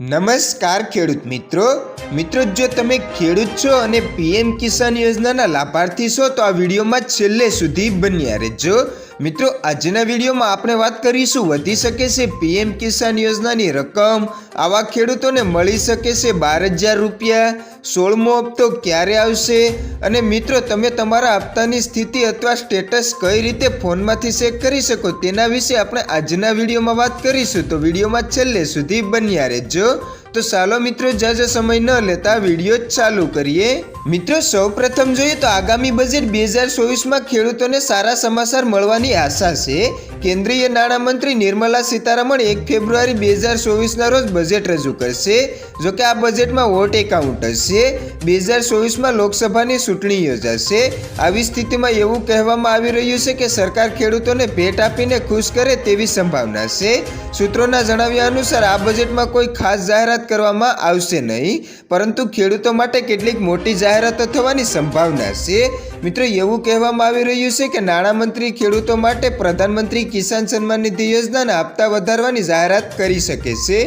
નમસ્કાર ખેડૂત મિત્રો. મિત્રો, જો તમે ખેડૂત છો અને પીએમ કિસાન યોજનાના લાભાર્થી છો, તો આ વિડીયોમાં છેલ્લે સુધી બન્યા રહેજો. મિત્રો, આજના વિડીયોમાં આપણે વાત કરીશું, વધી શકે છે પીએમ કિસાન યોજનાની રકમ આવા ખેડૂતોને મળી શકે છે બાર હજાર રૂપિયા. સોળમો હપ્તો ક્યારે આવશે? અને મિત્રો, તમે તમારા હપ્તાની સ્થિતિ અથવા સ્ટેટસ કઈ રીતે ફોનમાંથી ચેક કરી શકો તેના વિશે આપણે આજના વિડીયોમાં વાત કરીશું. તો વિડીયોમાં છેલ્લે સુધી બન્યા રહેજો. તો ચાલો મિત્રો જાજા સમય ન લેતા વીડિયો ચાલુ કરીએ. મિત્રો, સૌપ્રથમ જોઈએ તો આગામી બજેટ બે હજાર ચોવીસમાં ખેડૂતોને સારા સમાચાર મળવાની આશા છે. કેન્દ્રીય નાણામંત્રી નિર્મલા સીતારમણ એક ફેબ્રુઆરી બે હજાર ચોવીસના રોજ બજેટ રજૂ કરશે જોકે આ બજેટમાં વોટ એકાઉન્ટ હશે. બે હજાર ચોવીસમાં લોકસભાની ચૂંટણી યોજાશે આવી સ્થિતિમાં એવું કહેવામાં આવી રહ્યું છે કે સરકાર ખેડૂતોને ભેટ આપીને ખુશ કરે તેવી સંભાવના છે. સૂત્રોના જણાવ્યા અનુસાર આ બજેટમાં કોઈ ખાસ જાહેરાત કરવામાં આવશે નહીં, પરંતુ ખેડૂતો માટે કેટલીક મોટી જાહેરાતો થવાની સંભાવના છે. મિત્રો, એવું કહેવામાં આવી રહ્યું છે કે નાણામંત્રી ખેડૂતો માટે પ્રધાનમંત્રી કિસાન સન્માન નિધિ યોજનાના હપ્તા વધારવાની જાહેરાત કરી શકે છે.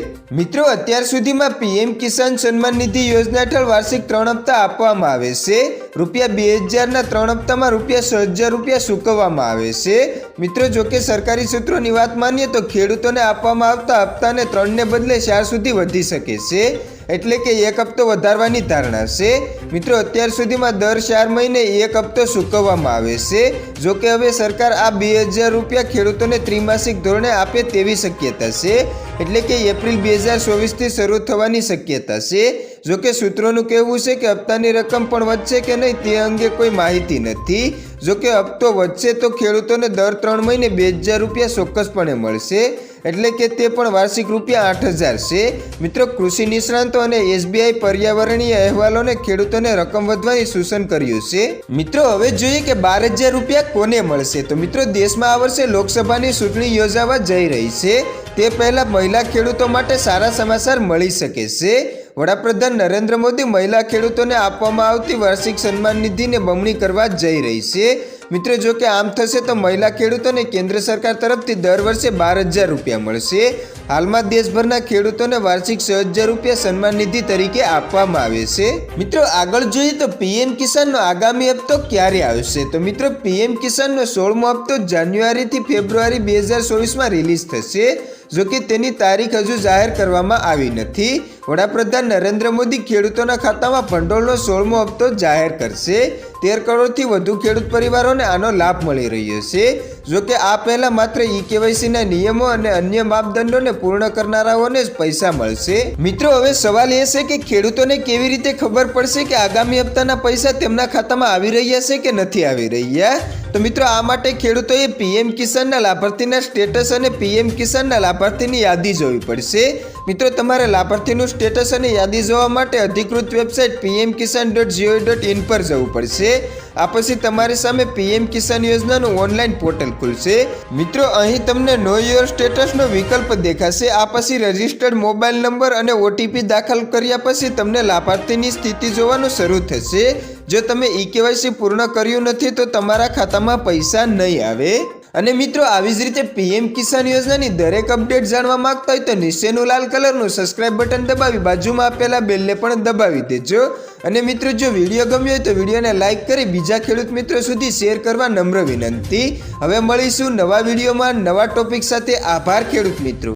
મિત્રો, અત્યાર સુધીમાં પીએમ કિસાન સન્માન નિધિ યોજના હેઠળ વાર્ષિક ત્રણ હપ્તા આપવામાં આવે છે. રૂપિયા બે હજારના ત્રણ હપ્તામાં રૂપિયા છ હજાર રૂપિયા ચૂકવવામાં આવે છે. મિત્રો જોકે સરકારી સૂત્રોની વાત માનીએ તો ખેડૂતોને આપવામાં આવતા હપ્તાને ત્રણને બદલે ચાર સુધી વધી શકે છે. એટલે કે એક હપ્તો વધારવાની ધારણા છે. મિત્રો, અત્યાર સુધીમાં દર ચાર મહિને એક હપ્તો ચૂકવવામાં આવે છે. જો કે હવે સરકાર આ બે હજાર રૂપિયા ખેડૂતોને ત્રિમાસિક ધોરણે આપે તેવી શક્યતા છે. એટલે કે એપ્રિલ બે હજાર ચોવીસથી શરૂ થવાની શક્યતા છે. જો કે સૂત્રોનું કહેવું છે કે હપ્તાની રકમ પણ વધશે કે નહીં તે અંગે કોઈ માહિતી નથી. જો કે હપ્તો વધશે તો ખેડૂતોને દર ત્રણ મહિને બે હજાર રૂપિયા ચોક્કસપણે મળશે. એટલે કે તે પણ વાર્ષિક રૂપિયા આઠ હજાર છે. મિત્રો, કૃષિ નિષ્ણાંતો અને એસબીઆઈ પર્યાવરણીય અહેવાલોને ખેડૂતોને રકમ વધવાની સૂચન કર્યું છે. મિત્રો, હવે જોઈએ કે બાર હજાર રૂપિયા કોને મળશે? તો મિત્રો, દેશમાં આ વર્ષે લોકસભાની ચૂંટણી યોજાવા જઈ રહી છે. તે પહેલાં મહિલા ખેડૂતો માટે સારા સમાચાર મળી શકે છે. વડાપ્રધાન નરેન્દ્ર મોદી મહિલા ખેડૂતોને આપવામાં આવતી વાર્ષિક સન્માન નિધિને બમણી કરવા જઈ રહી છે. મિત્રો, જો કે આમ થશે તો મહિલા ખેડૂતોને કેન્દ્ર સરકાર તરફથી દર વર્ષે બાર હજાર રૂપિયા મળશે. હાલમાં દેશભરના ખેડૂતોને વાર્ષિક છ હજાર રૂપિયા સન્માન નિધિ તરીકે આપવામાં આવે છે. મિત્રો, આગળ જોઈએ તો પીએમ કિસાનનો આગામી હપ્તો ક્યારે આવશે? તો મિત્રો, પીએમ કિસાનનો સોળમો હપ્તો જાન્યુઆરીથી ફેબ્રુઆરી બે હજાર ચોવીસમાં રિલીઝ થશે, જો કે તેની તારીખ હજુ જાહેર કરવામાં આવી નથી. વડાપ્રધાન નરેન્દ્ર મોદી ખેડૂતોના ખાતામાં ભંડોળનો સોળમો હપ્તો જાહેર કરશે. તેર કરોડથી વધુ ખેડૂત પરિવારોને આનો લાભ મળી રહ્યો છે. જો કે આ પહેલા માત્ર ઈ કેવાયસીના નિયમો અને અન્ય માપદંડોને પૂર્ણ કરનારાઓને જ પૈસા મળશે. મિત્રો, હવે સવાલ એ છે કે ખેડૂતોને કેવી રીતે ખબર પડશે કે આગામી હપ્તાના પૈસા તેમના ખાતામાં આવી રહ્યા છે કે નથી આવી રહ્યા? તો મિત્રો આ માટે ખેડૂતોએ પીએમ કિસાનના લાભાર્થીના સ્ટેટસ અને પીએમ કિસાનના લાભાર્થીની યાદી જોવી પડશે. મિત્રો, તમારે લાભાર્થીનું સ્ટેટસ અને યાદી જોવા માટે અધિકૃત website PM Kisan dot gov dot in પર જવું પડશે. આ પછી તમારી સામે પીએમ કિસાન યોજનાનું ઓનલાઈન પોર્ટલ ખુલશે. મિત્રો, અહીં તમને નો યોર સ્ટેટસનો વિકલ્પ દેખાશે. આ પછી રજિસ્ટર્ડ મોબાઈલ નંબર અને ઓટીપી દાખલ કર્યા પછી તમને લાભાર્થીની સ્થિતિ જોવાનું શરૂ થશે. જો તમે ઈ કેવાયસી પૂર્ણ કર્યું નથી, તો તમારા ખાતામાં પૈસા નહીં આવે. અને મિત્રો, આવી જ રીતે પીએમ કિસાન યોજનાની દરેક અપડેટ જાણવા માંગતા હોય તો નીચેનું લાલ કલરનું સબસ્ક્રાઇબ બટન દબાવી બાજુમાં આપેલા બેલને પણ દબાવી દેજો. અને મિત્રો, જો વીડિયો ગમ્યો હોય તો વિડીયોને લાઇક કરી બીજા ખેડૂત મિત્રો સુધી શેર કરવા નમ્ર વિનંતી. હવે મળીશું નવા વિડીયોમાં નવા ટોપિક સાથે. આભાર ખેડૂત મિત્રો.